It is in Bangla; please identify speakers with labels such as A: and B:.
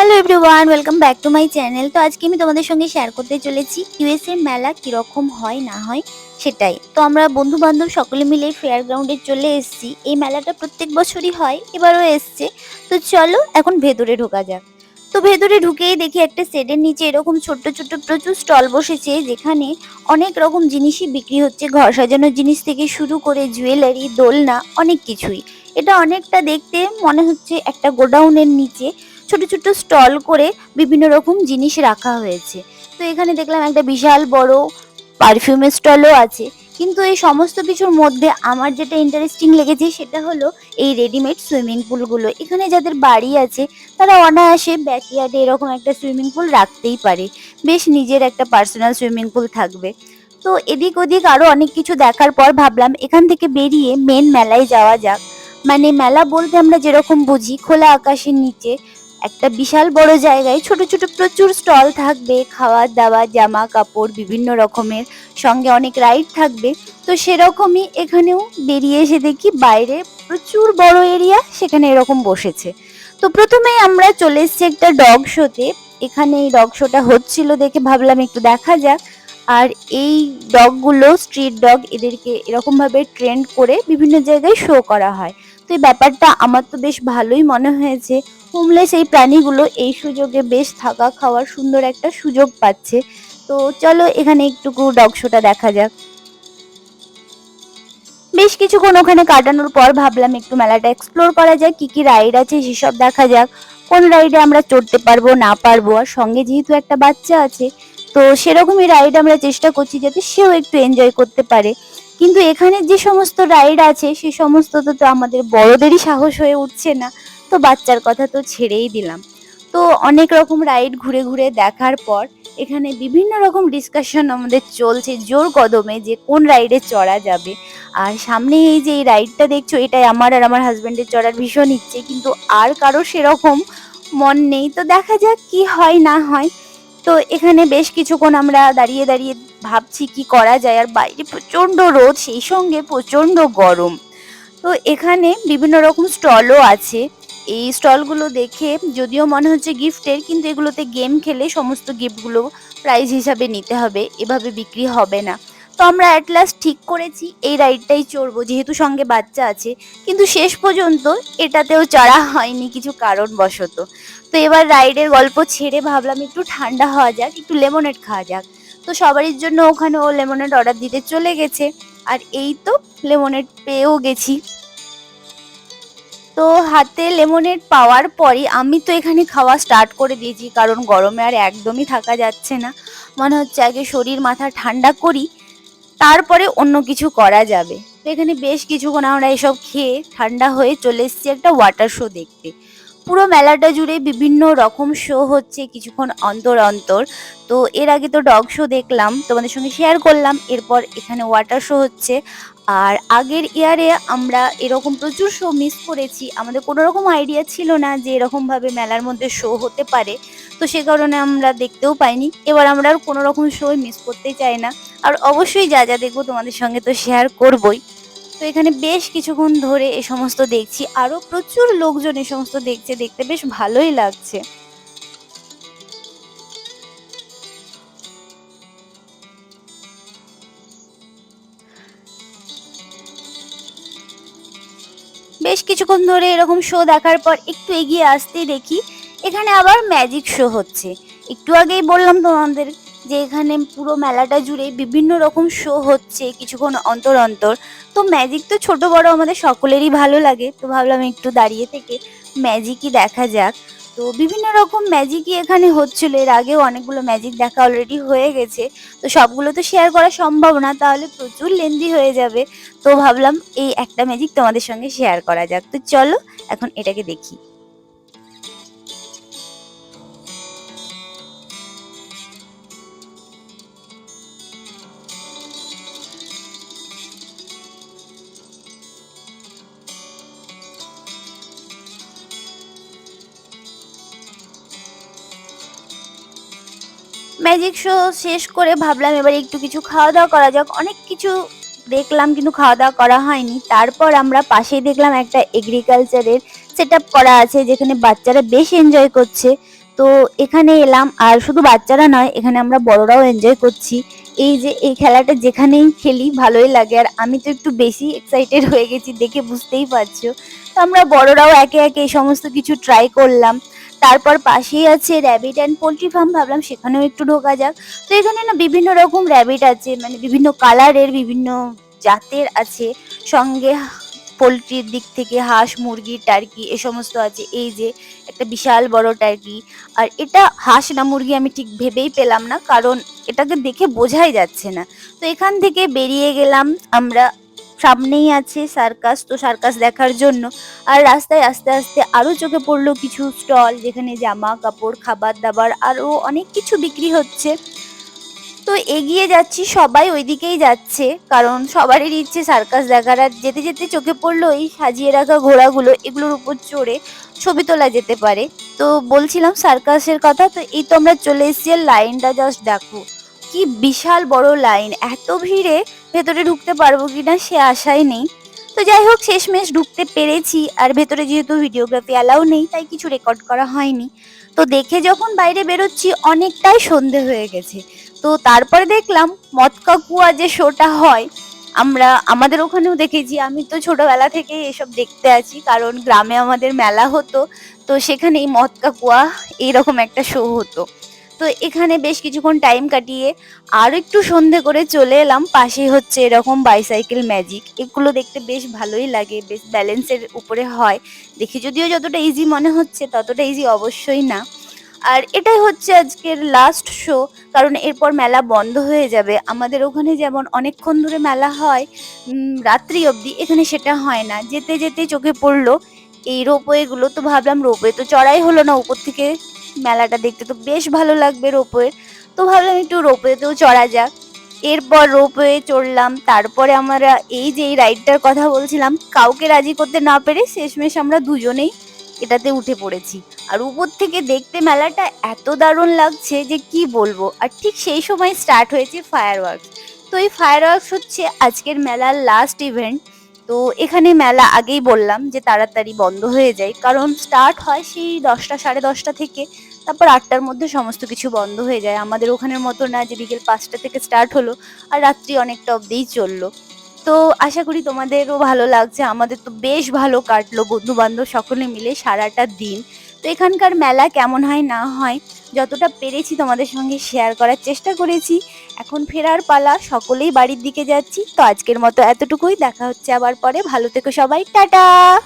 A: Hello everyone welcome back to my channel তো আজকে আমি তোমাদের সঙ্গে শেয়ার করতে চলেছি ইউএসএ মেলা কীরকম হয়, না হয়, সেটাই। তো আমরা বন্ধু বান্ধব সকলে মিলে ফেয়ার গ্রাউন্ডে চলে এসেছি। এই মেলাটা প্রত্যেক বছরই হয়, এবারও এসছে। তো চলো এখন ভেতরে ঢোকা যাক। তো ভেতরে ঢুকেই দেখি একটা সেটের নিচে এরকম ছোট্ট ছোট্ট প্রচুর স্টল বসেছে, যেখানে অনেক রকম জিনিসই বিক্রি হচ্ছে। ঘর সাজানোর জিনিস থেকে শুরু করে জুয়েলারি দোলনা, অনেক কিছুই। এটা অনেকটা দেখতে মনে হচ্ছে একটা গোডাউনের নিচে। ছোট ছোট স্টল করে বিভিন্ন রকম জিনিস রাখা হয়েছে। তো এখানে দেখলাম একটা বিশাল বড় পারফিউমের স্টলও আছে। কিন্তু এই সমস্ত কিছুর মধ্যে আমার যেটা ইন্টারেস্টিং লেগেছে সেটা হলো এই রেডিমেড সুইমিং পুলগুলো এখানে যাদের বাড়ি আছে, তারা অনায়াসে ব্যাকইয়ার্ডে এরকম একটা সুইমিং পুল রাখতেই পারে। বেশ নিজের একটা পার্সোনাল সুইমিং পুল থাকবে। তো এদিক ওদিক আরও অনেক কিছু দেখার পর ভাবলাম এখান থেকে বেরিয়ে মেন মেলায় যাওয়া যাক। মানে মেলা বলতে আমরা যেরকম বুঝি খোলা আকাশের নিচে একটা বিশাল বড় জায়গায় ছোট ছোট প্রচুর স্টল থাকবে খাওয়া দাওয়া জামা কাপড় বিভিন্ন রকমের সঙ্গে অনেক রাইড থাকবে। তো সেরকমই এখানেও বেরিয়ে এসে দেখি বাইরে প্রচুর বড় এরিয়া, সেখানে এরকম বসেছে। তো প্রথমে আমরা চলে এসেছি একটা ডগ শোতে। এখানে এই ডগ শোটা হচ্ছিল দেখে ভাবলাম একটু দেখা যাক। আর এই ডগগুলো, স্ট্রিট ডগ, এদেরকে এরকমভাবে ট্রেন্ড করে বিভিন্ন জায়গায় শো করা হয়। তো এই ব্যাপারটা আমার তো বেশ ভালোই মনে হয়েছে। হোমলেস এই প্রাণীগুলো এই সুযোগে বেশ থাকা খাওয়ার সুন্দর একটা সুযোগ পাচ্ছে। তো চলো এখানে একটুকু ডগ শোটা দেখা যাক। বেশ কিছুক্ষণ ওখানে কাটানোর পর ভাবলাম একটু মেলাটা এক্সপ্লোর করা যাক, কি কি রাইড আছে সেসব দেখা যাক। কোন রাইডে আমরা চড়তে পারব, না পারব, আর সঙ্গে যেহেতু একটা বাচ্চা আছে, তো সেরকমই রাইড আমরা চেষ্টা করছি যাতে সেও একটু এনজয় করতে পারে। কিন্তু এখানে যে সমস্ত রাইড আছে, সে সমস্ত তো আমাদের বড়দেরই সাহস হয়ে উঠছে না। তো বাচ্চার কথা তো ছেড়েই দিলাম। তো অনেক রকম রাইড ঘুরে ঘুরে দেখার পর এখানে বিভিন্ন রকম ডিসকাশন আমাদের চলছে, জোর কদমে যে কোন রাইডে চড়া যাবে। আর সামনে এই যে এই রাইডটা দেখছ, এটাই আমার আর আমার হাজব্যান্ডের চড়ার ভীষণ ইচ্ছে, কিন্তু আর কারও সেরকম মন নেই। তো দেখা যাক কি হয় না হয়। তো এখানে বেশ কিছুক্ষণ আমরা দাঁড়িয়ে দাঁড়িয়ে ভাবছি কি করা যায়, আর বাইরে প্রচণ্ড রোদ, সেই সঙ্গে প্রচণ্ড গরম। তো এখানে বিভিন্ন রকম স্টলও আছে। এই স্টলগুলো দেখে যদিও মনে হচ্ছে গিফটের, কিন্তু এগুলোতে গেম খেলে সমস্ত গিফটগুলো প্রাইজ হিসাবে নিতে হবে, এভাবে বিক্রি হবে না। তো আমরা অ্যাট লাস্ট ঠিক করেছি, এই রাইডটাই চড়বো, যেহেতু সঙ্গে বাচ্চা আছে। কিন্তু শেষ পর্যন্ত এটাতেও চড়া হয়নি কিছু কারণবশত। তো এবার রাইডের গল্প ছেড়ে ভাবলাম একটু ঠান্ডা হওয়া যাক, একটু লেমনেড খাওয়া যাক। তো সবারই জন্য ওখানে ও লেমনেড অর্ডার দিতে চলে গেছে। আর এই তো লেমনেড পেয়েও গেছি। তো হাতে লেমনেড পাওয়ার পরই আমি তো এখানে খাওয়া স্টার্ট করে দিয়েছি, কারণ গরমে আর একদমই থাকা যাচ্ছে না। মনে হচ্ছে আগে শরীর মাথা ঠান্ডা করি, তারপরে অন্য কিছু করা যাবে। তো এখানে বেশ কিছুক্ষণ আমরা এসব খেয়ে ঠান্ডা হয়ে চলে এসেছি একটা ওয়াটার শো দেখতে। পুরো মেলাটা জুড়ে বিভিন্ন রকম শো হচ্ছে কিছুক্ষণ অন্তর অন্তর। তো এর আগে তো ডগ শো দেখলাম, তোমাদের সঙ্গে শেয়ার করলাম, এরপর এখানে ওয়াটার শো হচ্ছে। আর আগের ইয়ারে আমরা এরকম প্রচুর শো মিস করেছি। আমাদের কোনো রকম আইডিয়া ছিল না যে এরকম ভাবে মেলার মধ্যে শো হতে পারে। তো সে কারণে আমরা দেখতেও পাইনি। এবার আমরা আর কোনো রকম শো মিস করতে চাই না। আর অবশ্যই যা যা দেখব তোমাদের সঙ্গে তো শেয়ার করবই। তো এখানে বেশ কিছুক্ষণ ধরে এ সমস্ত দেখছি। আরও প্রচুর লোকজন এ সমস্ত দেখছে। দেখতে বেশ ভালোই লাগছে। বেশ কিছুক্ষণ ধরে এরকম শো দেখার পর একটু এগিয়ে আসতেই দেখি এখানে আবার ম্যাজিক শো হচ্ছে। একটু আগেই বললাম তোমাদের যে এখানে পুরো মেলাটা জুড়ে বিভিন্ন রকম শো হচ্ছে কিছুক্ষণ অন্তর অন্তর। তো ম্যাজিক তো ছোট বড় আমাদের সকলেরই ভালো লাগে। তো ভাবলাম একটু দাঁড়িয়ে থেকে ম্যাজিকই দেখা যাক। তো বিভিন্ন রকম ম্যাজিকই এখানে হচ্ছিল। এর আগেও অনেকগুলো ম্যাজিক দেখা অলরেডি হয়ে গেছে। তো সবগুলো তো শেয়ার করা সম্ভব না, তাহলে প্রচুর লেন্দি হয়ে যাবে। তো ভাবলাম এই একটা ম্যাজিক তোমাদের সঙ্গে শেয়ার করা যাক। তো চলো, এখন এটাকে দেখি। ম্যাজিক শো শেষ করে ভাবলাম এবার একটু কিছু খাওয়া দাওয়া করা যাক। অনেক কিছু দেখলাম কিন্তু খাওয়া দাওয়া করা হয়নি। তারপর আমরা পাশেই দেখলাম একটা এগ্রিকালচারের সেট করা আছে যেখানে বাচ্চারা বেশ এনজয় করছে। তো এখানে এলাম আর শুধু বাচ্চারা নয়, এখানে আমরা বড়রাও এনজয় করছি। এই যে এই খেলাটা যেখানেই খেলি ভালোই লাগে আর আমি তো একটু বেশি এক্সাইটেড হয়ে গেছি দেখে বুঝতেই পারছ। তো আমরা বড়রাও একে একে এই সমস্ত কিছু ট্রাই করলাম। তারপর পাশেই আছে র্যাবিট অ্যান্ড পোলট্রি ফার্ম ভাবলাম সেখানেও একটু ঢোকা যাক। তো এখানে না বিভিন্ন রকম র্যাবিট আছে মানে বিভিন্ন কালারের বিভিন্ন জাতের আছে। সঙ্গে পোলট্রির দিক থেকে হাঁস, মুরগি টার্কি এ সমস্ত আছে। এই যে একটা বিশাল বড় টার্কি আর এটা হাঁস না মুরগি আমি ঠিক ভেবেই পেলাম না, কারণ এটাকে দেখে বোঝাই যাচ্ছে না। তো এখান থেকে বেরিয়ে গেলাম আমরা সামনেই আছে সার্কাস, তো সার্কাস দেখার জন্য। আর রাস্তায় আস্তে আস্তে আরও চোখে পড়ল কিছু স্টল, যেখানে জামা, কাপড়, খাবার দাবার আরও অনেক কিছু বিক্রি হচ্ছে। তো এগিয়ে যাচ্ছি, সবাই ওইদিকেই যাচ্ছে, কারণ সবারই ইচ্ছে সার্কাস দেখার। আর যেতে যেতে চোখে পড়ল এই সাজিয়ে রাখা ঘোড়াগুলো, এগুলোর উপর চড়ে ছবি তোলা যেতে পারে। তো বলছিলাম সার্কাসের কথা, তো এই তো আমরা চলে এসেছি লাইনটা জাস্ট দেখো। কি বিশাল বড় লাইন, এত ভিড়ে ভেতরে ঢুকতে পারব কিনা সে আশাই নেই। তো যাই হোক, শেষমেশ ঢুকতে পেরেছি। আর ভেতরে যেহেতু ভিডিওগ্রাফি অ্যালাউ নেই, তাই কিছু রেকর্ড করা হয়নি। তো দেখে যখন বাইরে বেরোচ্ছি, অনেকটাই সন্ধে হয়ে গেছে। তো তারপরে দেখলাম, মৎকা কুয়া যে শোটা হয়, আমরা, আমাদের ওখানেও দেখেছি। আমি তো ছোটবেলা থেকে এসব দেখতে আছি, কারণ গ্রামে আমাদের মেলা হতো। তো সেখানে এই মৎকা কুয়া এইরকম একটা শো হতো। তো এখানে বেশ কিছুক্ষণ টাইম কাটিয়ে আর একটু সন্ধে করে চলে এলাম। পাশেই হচ্ছে এরকম বাইসাইকেল ম্যাজিক এগুলো দেখতে বেশ ভালোই লাগে, বেশ ব্যালেন্সের উপরে হয়। দেখি যদিও যতটা ইজি মনে হচ্ছে, ততটা ইজি অবশ্যই না। আর এটাই হচ্ছে আজকের লাস্ট শো কারণ এরপর মেলা বন্ধ হয়ে যাবে। আমাদের ওখানে যেমন অনেকক্ষণ ধরে মেলা হয় রাত্রি অবধি এখানে সেটা হয় না। যেতে যেতে চোখে পড়ল, এই রোপওয়েগুলো তো ভাবলাম রোপওয়ে তো চড়াই হলো না উপর থেকে। মেলাটা দেখতে তো বেশ ভালো লাগবে রোপওয়ে। তো ভাবলাম একটু রোপওয়েতেও চড়া যাক। এরপর রোপওয়ে চড়লাম, তারপরে আমরা এই যে এই রাইডটার কথা বলছিলাম, কাউকে রাজি করতে না পেরে শেষমেশ আমরা দুজনেই এটাতে উঠে পড়েছি। আর উপর থেকে দেখতে মেলাটা এত দারুণ লাগছে যে কি বলব, আর ঠিক সেই সময় স্টার্ট হয়েছে ফায়ার ওয়ার্কস তো এই ফায়ার ওয়ার্কস হচ্ছে আজকের মেলার লাস্ট ইভেন্ট তো এখানে মেলা আগেই বললাম যে তাড়াতাড়ি বন্ধ হয়ে যায়, কারণ স্টার্ট হয় সেই দশটা সাড়ে দশটা থেকে। তারপর আটটার মধ্যে সমস্ত কিছু বন্ধ হয়ে যায়। আমাদের ওখানের মতো না যে বিকেল পাঁচটা থেকে স্টার্ট হলো আর রাত্রি অনেকটা অবধিই চলল। তো আশা করি তোমাদেরও ভালো লাগছে। আমাদের তো বেশ ভালো কাটলো বন্ধু বান্ধব সকলে মিলে সারাটা দিন। তো এখানকার মেলা কেমন হয় না হয় যতটা পেরেছি তোমাদের সঙ্গে শেয়ার করার চেষ্টা করেছি। এখন ফেরার পালা, সকলেই বাড়ির দিকে যাচ্ছি। তো আজকের মতো এতটুকুই। দেখা হচ্ছে আবার পরে। ভালো থেকো সবাই। টাটা!